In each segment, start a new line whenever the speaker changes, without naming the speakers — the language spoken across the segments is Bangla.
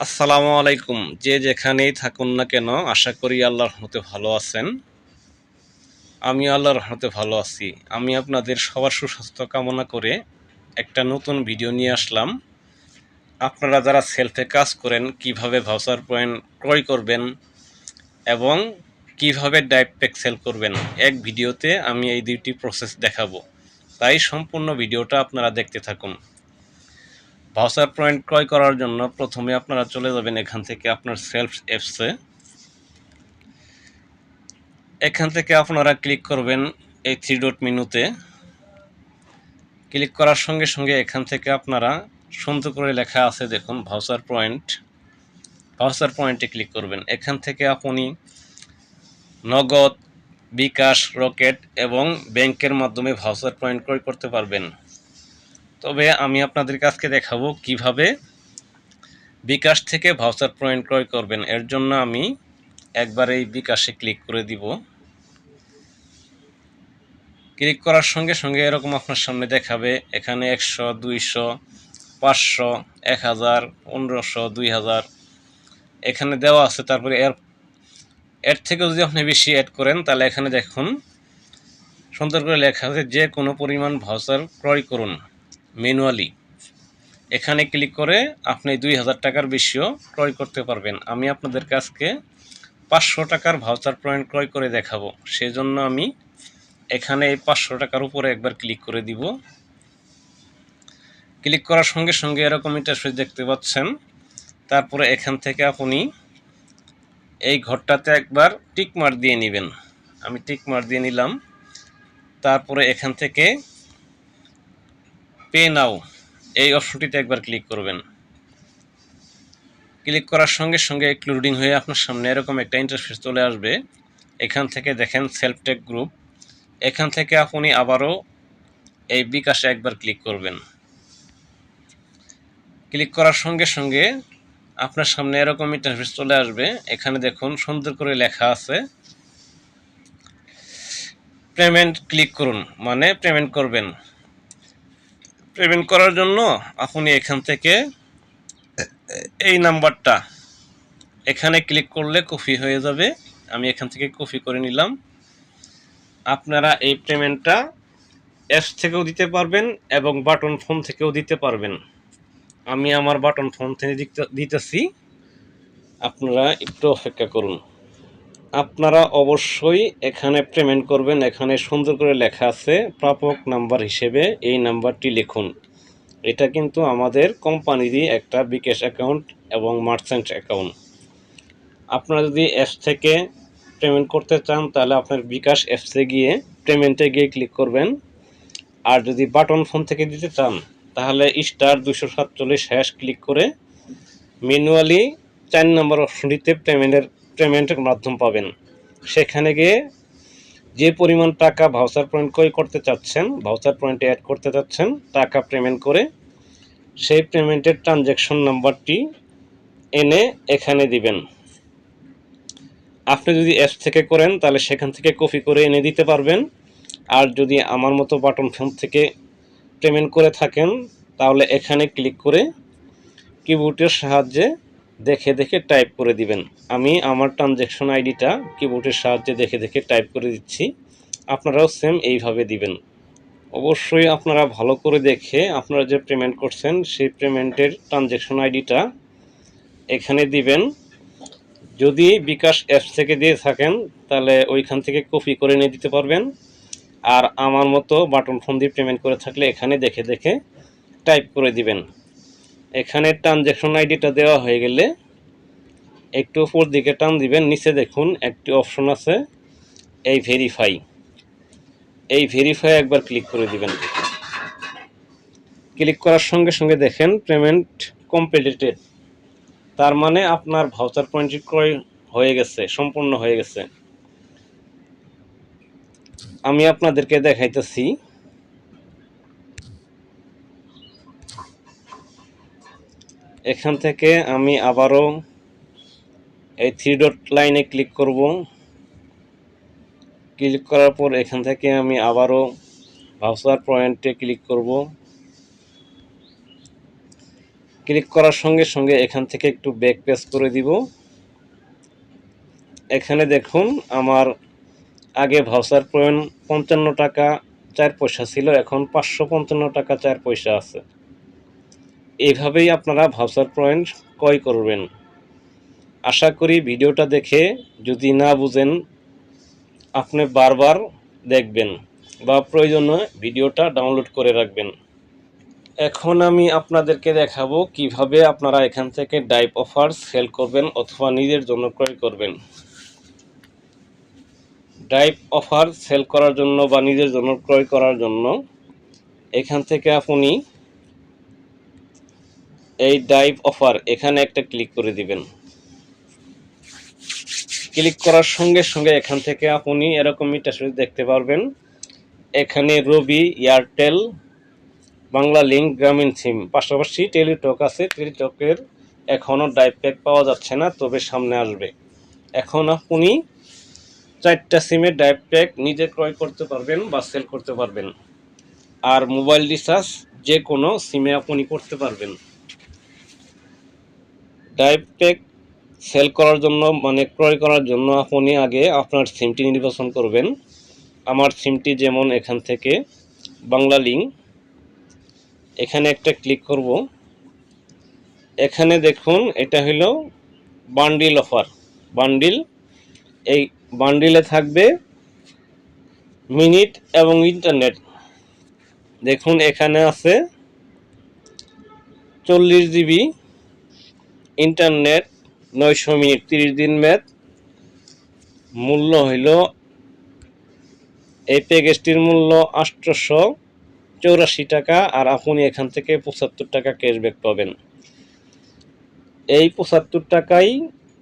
আসসালামু আলাইকুম। যে যেখানেই থাকুন না কেন, আশা করি আল্লাহর হতে ভালো আছেন। আমি আল্লাহর হতে ভালো আছি। আমি আপনাদের সবার সুস্বাস্থ্য কামনা করে একটা নতুন ভিডিও নিয়ে আসলাম। আপনারা যারা সেলফে কাজ করেন, কীভাবে ভাউচার পয়েন্ট ক্রয় করবেন এবং কীভাবে ডাইভ প্যাক সেল করবেন, এক ভিডিওতে আমি এই দুইটি প্রসেস দেখাবো। তাই সম্পূর্ণ ভিডিওটা আপনারা দেখতে থাকুন। ভাউচার পয়েন্ট ক্রয় করার জন্য প্রথমে আপনারা চলে যাবেন এখান থেকে আপনার সেলফ অ্যাপসে। এখান থেকে আপনারা ক্লিক করবেন এই থ্রি ডট মেনুতে। ক্লিক করার সঙ্গে সঙ্গে এখান থেকে আপনারা সুন্দর করে লেখা আছে দেখুন ভাউচার পয়েন্ট। ভাউচার পয়েন্টে ক্লিক করবেন। এখান থেকে আপনি নগদ, বিকাশ, রকেট এবং ব্যাংকের মাধ্যমে ভাউচার পয়েন্ট ক্রয় করতে পারবেন। তবে আমি আপনাদের কাছকে দেখাবো কীভাবে বিকাশ থেকে ভাউচার পয়েন্ট ক্রয় করবেন। এর জন্য আমি একবার এই বিকাশে ক্লিক করে দিব। ক্লিক করার সঙ্গে সঙ্গে এরকম আপনার সামনে দেখাবে, এখানে একশো, দুইশো, পাঁচশো, এক হাজার, পনেরোশো, দুই হাজার এখানে দেওয়া আছে। তারপরে এর এর থেকে যদি আপনি বেশি অ্যাড করেন, তাহলে এখানে দেখুন সুন্দর করে লেখা আছে, যে কোনো পরিমাণ ভাউচার ক্রয় করুন। ম্যানুয়ালি এখানে ক্লিক করে আপনি দুই হাজার টাকার বেশিও ক্রয় করতে পারবেন। আমি আপনাদের কাছকে পাঁচশো টাকার ভাউচার পয়েন্ট ক্রয় করে দেখাবো। সেজন্য আমি এখানে এই পাঁচশো টাকার উপরে একবার ক্লিক করে দিব। ক্লিক করার সঙ্গে সঙ্গে এরকম ইন্টারফেস দেখতে পাচ্ছেন। তারপরে এখান থেকে আপনি এই ঘরটাতে একবার টিক মার দিয়ে নেবেন। আমি টিক মার দিয়ে নিলাম। তারপরে এখান থেকে পে নাও। এই অপশনটিতে একবার ক্লিক করবেন। ক্লিক করার সঙ্গে সঙ্গে একটু হয়ে আপনার সামনে এরকম একটা ইন্টারফেস চলে আসবে। এখান থেকে দেখেন সেলফ টেক গ্রুপ এখান থেকে আপনি আবারও এই বিকাশে একবার ক্লিক করবেন। ক্লিক করার সঙ্গে সঙ্গে আপনার সামনে এরকম ইন্টারফেস চলে আসবে। এখানে দেখুন সুন্দর করে লেখা আছে। পেমেন্ট ক্লিক করুন মানে পেমেন্ট করবেন। পেমেন্ট করার জন্য আপনি এখান থেকে এই নাম্বারটা এখানে ক্লিক করলে কপি হয়ে যাবে। আমি এখান থেকে কপি করে নিলাম। আপনারা এই পেমেন্টটা অ্যাপস থেকেও দিতে পারবেন এবং বাটন ফোন থেকেও দিতে পারবেন। আমি আমার বাটন ফোন থেকে দিতে- দিতেছি। আপনারা একটু অপেক্ষা করুন। আপনারা অবশ্যই এখানে পেমেন্ট করবেন। এখানে সুন্দর করে লেখা আছে, প্রাপক নাম্বার হিসেবে এই নাম্বারটি লিখুন। এটা কিন্তু আমাদের কোম্পানিরই একটা বিকাশ অ্যাকাউন্ট এবং মার্চেন্ট অ্যাকাউন্ট। আপনারা যদি অ্যাপস থেকে পেমেন্ট করতে চান, তাহলে আপনার বিকাশ অ্যাপসে গিয়ে পেমেন্টে গিয়ে ক্লিক করবেন। আর যদি বাটন ফোন থেকে দিতে চান, তাহলে স্টার দুশো সাতচল্লিশ হ্যাশ ক্লিক করে ম্যানুয়ালি চার নম্বর অপশনটিতে পেমেন্টের পেমেন্টের মাধ্যম পাবেন। সেখানে গিয়ে যে পরিমাণ টাকা ভাউচার পয়েন্ট ক্রয় করতে চাচ্ছেন ভাউচার পয়েন্টে অ্যাড করতে চাচ্ছেন, টাকা পেমেন্ট করে সেই পেমেন্টের ট্রানজ্যাকশন নাম্বারটি এনে এখানে দিবেন। আপনি যদি অ্যাপস থেকে করেন, তাহলে সেখান থেকে কপি করে এনে দিতে পারবেন। আর যদি আমার মতো বাটন ফোন থেকে পেমেন্ট করে থাকেন, তাহলে এখানে ক্লিক করে কিবোর্ডের সাহায্যে দেখে দেখে টাইপ করে দিবেন। আমি আমার ট্রানজ্যাকশন আইডিটা কিবোর্ডের সাহায্যে দেখে দেখে টাইপ করে দিচ্ছি। আপনারাও সেম এইভাবে দিবেন। অবশ্যই আপনারা ভালো করে দেখে আপনারা যে পেমেন্ট করছেন, সেই পেমেন্টের ট্রানজ্যাকশন আইডিটা এখানে দিবেন। যদি বিকাশ অ্যাপস থেকে দিয়ে থাকেন, তাহলে ওইখান থেকে কপি করে নিয়ে দিতে পারবেন। আর আমার মতো বাটন ফোন দিয়ে পেমেন্ট করে থাকলে এখানে দেখে দেখে টাইপ করে দিবেন। এখানে ট্রানজ্যাকশন আইডিটা দেওয়া হয়ে গেলে একটু উপর দিকে টান দিবেন, নিচে দেখুন একটি অপশন আছে, এই ভেরিফাই এই ভেরিফাই একবার ক্লিক করে দিবেন। ক্লিক করার সঙ্গে সঙ্গে দেখেন পেমেন্ট কমপ্লিটেড তার মানে আপনার ভাউচার পয়েন্টটি ক্রয় হয়ে গেছে, সম্পূর্ণ হয়ে গেছে। আমি আপনাদেরকে দেখাইতেছি। এখান থেকে আমি আবারও এই থ্রি ডট লাইনে ক্লিক করব। ক্লিক করার পর এখান থেকে আমি আবারও ভাউচার পয়েন্টে ক্লিক করব। ক্লিক করার সঙ্গে সঙ্গে এখান থেকে একটু ব্যাক পেস করে দিব। এখানে দেখুন আমার আগে ভাউচার পয়েন্ট পঞ্চান্ন টাকা, চার পয়সা ছিল, এখন পাঁচশো পঞ্চান্ন টাকা, চার পয়সা আছে। এইভাবেই আপনারা ভাউচার পয়েন্ট ক্রয় করবেন। আশা করি ভিডিওটা দেখে যদি না বুঝেন, আপনি বারবার দেখবেন বা প্রয়োজনে ভিডিওটা ডাউনলোড করে রাখবেন। এখন আমি আপনাদেরকে দেখাবো কীভাবে আপনারা এখান থেকে ডাইপ অফার সেল করবেন অথবা নিজের জন্য ক্রয় করবেন। ডাইপ অফার সেল করার জন্য বা নিজের জন্য ক্রয় করার জন্য এখান থেকে আপনি এই ডাইভ অফার এখানে একটা ক্লিক করে দিবেন। ক্লিক করার সঙ্গে সঙ্গে এখান থেকে আপনি এরকম মিটার দেখতে পারবেন। এখানে রবি এয়ারটেল বাংলা লিঙ্ক গ্রামীণ সিম পাশাপাশি টেলিটক আছে। টেলিটকের এখনও ডাইভ প্যাক পাওয়া যাচ্ছে না, তবে সামনে আসবে। এখন আপনি চারটা সিমের ডাইভ প্যাক নিজে ক্রয় করতে পারবেন বা সেল করতে পারবেন। আর মোবাইল রিচার্জ যে কোনো সিমে আপনি করতে পারবেন। ডাইভ প্যাক সেল করার জন্য মানে ক্রয় করার জন্য আপনি আগে আপনার সিমটি নির্বাচন করবেন। আমার সিমটি যেমন এখান থেকে, বাংলা লিঙ্ক এখানে একটা ক্লিক করব। এখানে দেখুন, এটা হলো বান্ডিল অফার বান্ডিল এই বান্ডিলে থাকবে মিনিট এবং ইন্টারনেট দেখুন, এখানে আছে চল্লিশ জিবি ইন্টারনেট নয়শো মিনিট, তিরিশ দিন ম্যাথ। মূল্য হইল এই প্যাকেজটির মূল্য আটশোশো চৌরাশি টাকা আর আপনি এখান থেকে পঁচাত্তর টাকা ক্যাশব্যাক পাবেন। এই পঁচাত্তর টাকাই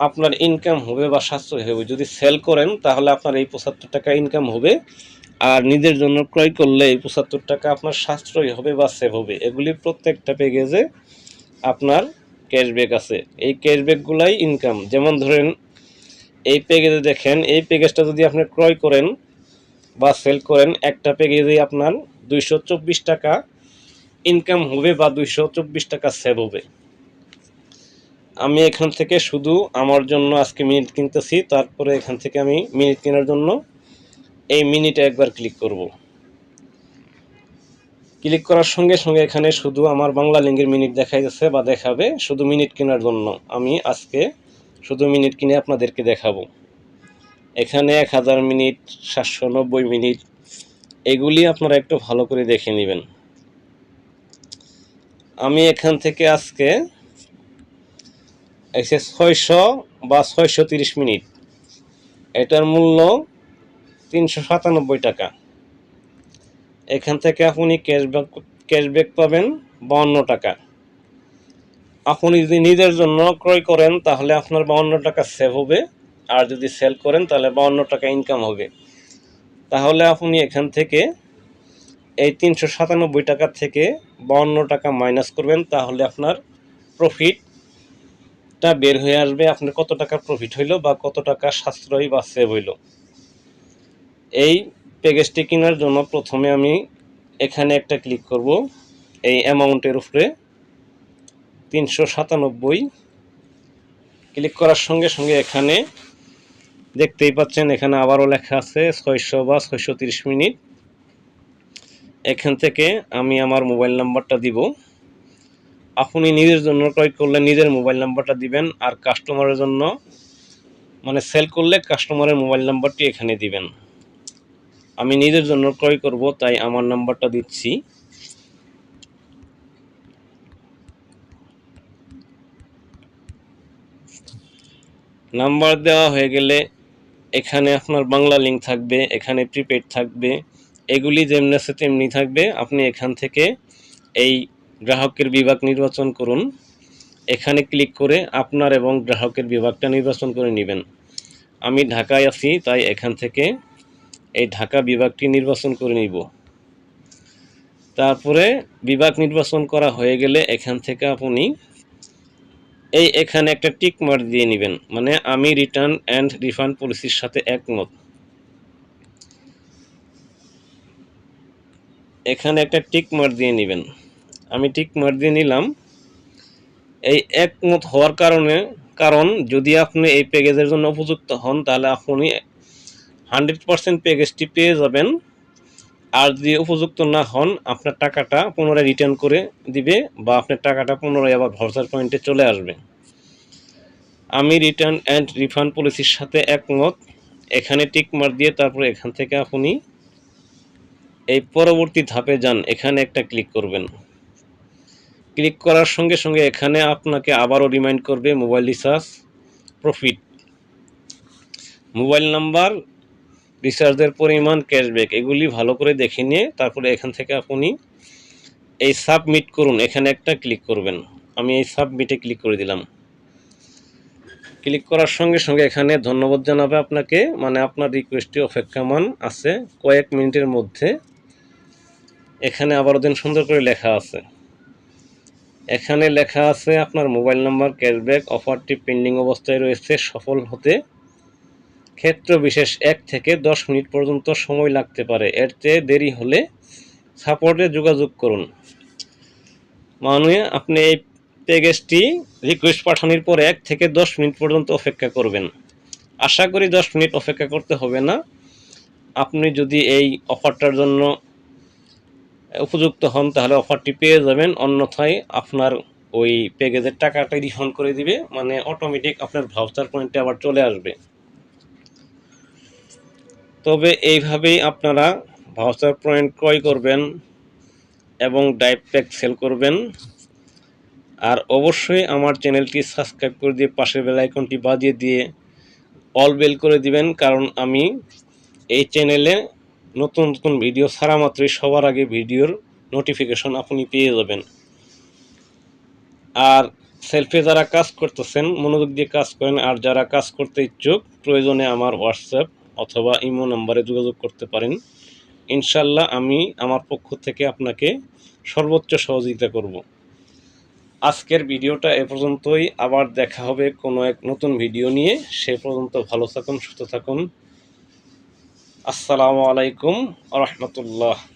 আপনার ইনকাম হবে বা সাশ্রয় হবে। যদি সেল করেন, তাহলে আপনার এই পঁচাত্তর টাকা ইনকাম হবে। আর নিজের জন্য ক্রয় করলে এই পঁচাত্তর টাকা আপনার সাশ্রয় হবে বা সেভ হবে। এগুলি প্রত্যেকটা প্যাকেজে আপনার ক্যাশব্যাক আছে। এই ক্যাশব্যাকগুলাই ইনকাম যেমন ধরেন, এই প্যাকেজে দেখেন, এই প্যাকেজটা যদি আপনি ক্রয় করেন বা সেল করেন, একটা প্যাকেজে আপনার দুইশো চব্বিশ টাকা ইনকাম হবে বা দুইশো চব্বিশ টাকা সেভ হবে। আমি এখান থেকে শুধু আমার জন্য আজকে মিনিট কিনতেছি, তারপরে এখান থেকে আমি মিনিট কেনার জন্য এই মিনিটে একবার ক্লিক করব। ক্লিক করার সঙ্গে সঙ্গে এখানে শুধু আমার বাংলা লিঙ্গের মিনিট দেখাই যাচ্ছে বা দেখাবে, শুধু মিনিট কেনার জন্য। আমি আজকে শুধু মিনিট কিনে আপনাদেরকে দেখাবো। এখানে এক হাজার মিনিট, সাতশো নব্বই মিনিট, এগুলি আপনারা একটু ভালো করে দেখে নেবেন। আমি এখান থেকে আজকে এসে ছয়শো বা ছয়শো তিরিশ মিনিট। এটার মূল্য তিনশো সাতানব্বই টাকা। এখান থেকে আপনি ক্যাশব্যাক ক্যাশব্যাক পাবেন বাউন্ন টাকা। আপনি যদি নিজের জন্য ক্রয় করেন, তাহলে আপনার বাউন্ন টাকা সেভ হবে। আর যদি সেল করেন, তাহলে বাউন্ন টাকা ইনকাম হবে। তাহলে আপনি এখান থেকে এই তিনশো সাতানব্বই টাকা থেকে বাউন্ন টাকা মাইনাস করবেন। তাহলে আপনার প্রফিটটা বের হয়ে আসবে। আপনার কত টাকা প্রফিট হইল বা কত টাকা সাশ্রয় বা সেভ হইল। এই প্যাকেজটি কেনার জন্য প্রথমে আমি এখানে একটা ক্লিক করব। এই অ্যামাউন্টের উপরে তিনশো সাতানব্বই। ক্লিক করার সঙ্গে সঙ্গে এখানে দেখতেই পাচ্ছেন এখানে আবারও লেখা আছে ছয়শো বা ছয়শো মিনিট। এখান থেকে আমি আমার মোবাইল নাম্বারটা দিব। আপনি নিজের জন্য ক্রয় করলে নিজের মোবাইল নাম্বারটা দিবেন আর কাস্টমারের জন্য মানে সেল করলে কাস্টমারের মোবাইল নাম্বারটি এখানে দিবেন। আমি নিজের জন্য ক্রয় করব, তাই আমার নাম্বারটা দিচ্ছি। নাম্বার দেওয়া হয়ে গেলে এখানে আপনার বাংলা লিঙ্ক থাকবে, এখানে প্রিপেড থাকবে, এগুলি যেমনি আছে তেমনি থাকবে। আপনি এখান থেকে এই গ্রাহকের বিভাগ নির্বাচন করুন। এখানে ক্লিক করে আপনার এবং গ্রাহকের বিভাগটা নির্বাচন করে নেবেন। আমি ঢাকায় আছি, তাই এখান থেকে এই ঢাকা বিভাগটি নির্বাচন করে নিব। তারপরে বিভাগ নির্বাচন করা হয়ে গেলে এখান থেকে আপনি এই এখানে একটা টিক মার্ক দিয়ে নেবেন মানে আমি রিটার্ন অ্যান্ড রিফান্ড পলিসির সাথে একমত। এখানে একটা টিক মার্ক দিয়ে নেবেন। আমি টিক মার্ক দিয়ে নিলাম। এই একমত হওয়ার কারণে, কারণ যদি আপনি এই প্যাকেজের জন্য উপযুক্ত হন, তাহলে আপনি হান্ড্রেড পার্সেন্ট প্যাকেজটি পেয়ে যাবেন। আর যদি উপযুক্ত না হন, আপনার টাকাটা পুনরায় রিটার্ন করে দিবে বা আপনার টাকাটা পুনরায় আবার ভরসার পয়েন্টে চলে আসবে। আমি রিটার্ন অ্যান্ড রিফান্ড পলিসির সাথে একমত। এখানে টিক মার দিয়ে তারপরে এখান থেকে আপনি এই পরবর্তী ধাপে যান। এখানে একটা ক্লিক করবেন। ক্লিক করার সঙ্গে সঙ্গে এখানে আপনাকে আবারও রিমাইন্ড করবে mobile recharge profit mobile number রিচার্জের পরিমাণ ক্যাশব্যাক এগুলি ভালো করে দেখে নিয়ে তারপরে এখান থেকে আপনি এই সাবমিট করুন। এখানে একটা ক্লিক করবেন। আমি এই সাবমিটে ক্লিক করে দিলাম। ক্লিক করার সঙ্গে সঙ্গে এখানে ধন্যবাদ জানাবে আপনাকে। মানে আপনার রিকোয়েস্টটি অপেক্ষামান আছে কয়েক মিনিটের মধ্যে। এখানে আবারও দিন সুন্দর করে লেখা আছে। এখানে লেখা আছে আপনার মোবাইল নাম্বার ক্যাশব্যাক অফারটি পেন্ডিং অবস্থায় রয়েছে, সফল হতে ক্ষেত্র বিশেষ এক থেকে দশ মিনিট পর্যন্ত সময় লাগতে পারে। এর চেয়ে দেরি হলে সাপোর্টে যোগাযোগ করুন। মানে আপনি এই প্যাকেজটি রিকোয়েস্ট পাঠানোর পর এক থেকে দশ মিনিট পর্যন্ত অপেক্ষা করবেন। আশা করি দশ মিনিট অপেক্ষা করতে হবে না। আপনি যদি এই অফারটার জন্য উপযুক্ত হন, তাহলে অফারটি পেয়ে যাবেন। অন্যথায় আপনার ওই প্যাকেজের টাকাটা রিফান্ড করে দিবে। মানে অটোমেটিক আপনার ভাউচার পয়েন্টে আবার চলে আসবে। তবে এইভাবেই আপনারা ভাউচার পয়েন্ট ক্রয় করবেন এবং ডাইভ প্যাক সেল করবেন। আর অবশ্যই আমার চ্যানেলটি সাবস্ক্রাইব করে দিয়ে পাশের বেল আইকনটি বাজিয়ে দিয়ে অল বেল করে দিবেন, কারণ আমি এই চ্যানেলে নতুন নতুন ভিডিও ছাড়া মাত্রই সবার আগে ভিডিওর নোটিফিকেশন আপনি পেয়ে যাবেন। আর সেলফে যারা কাজ করতেছেন, মনোযোগ দিয়ে কাজ করেন, আর যারা কাজ করতে ইচ্ছুক, প্রয়োজনে আমার হোয়াটসঅ্যাপ অথবা ইমো নাম্বারে যোগাযোগ করতে পারেন। ইনশাল্লাহ আমি আমার পক্ষ থেকে আপনাকে সর্বোচ্চ সহযোগিতা করব। আজকের ভিডিওটা এ পর্যন্তই। আবার দেখা হবে কোনো এক নতুন ভিডিও নিয়ে। সে পর্যন্ত ভালো থাকুন, সুস্থ থাকুন। আসসালামু আলাইকুম রহমতুল্লাহ।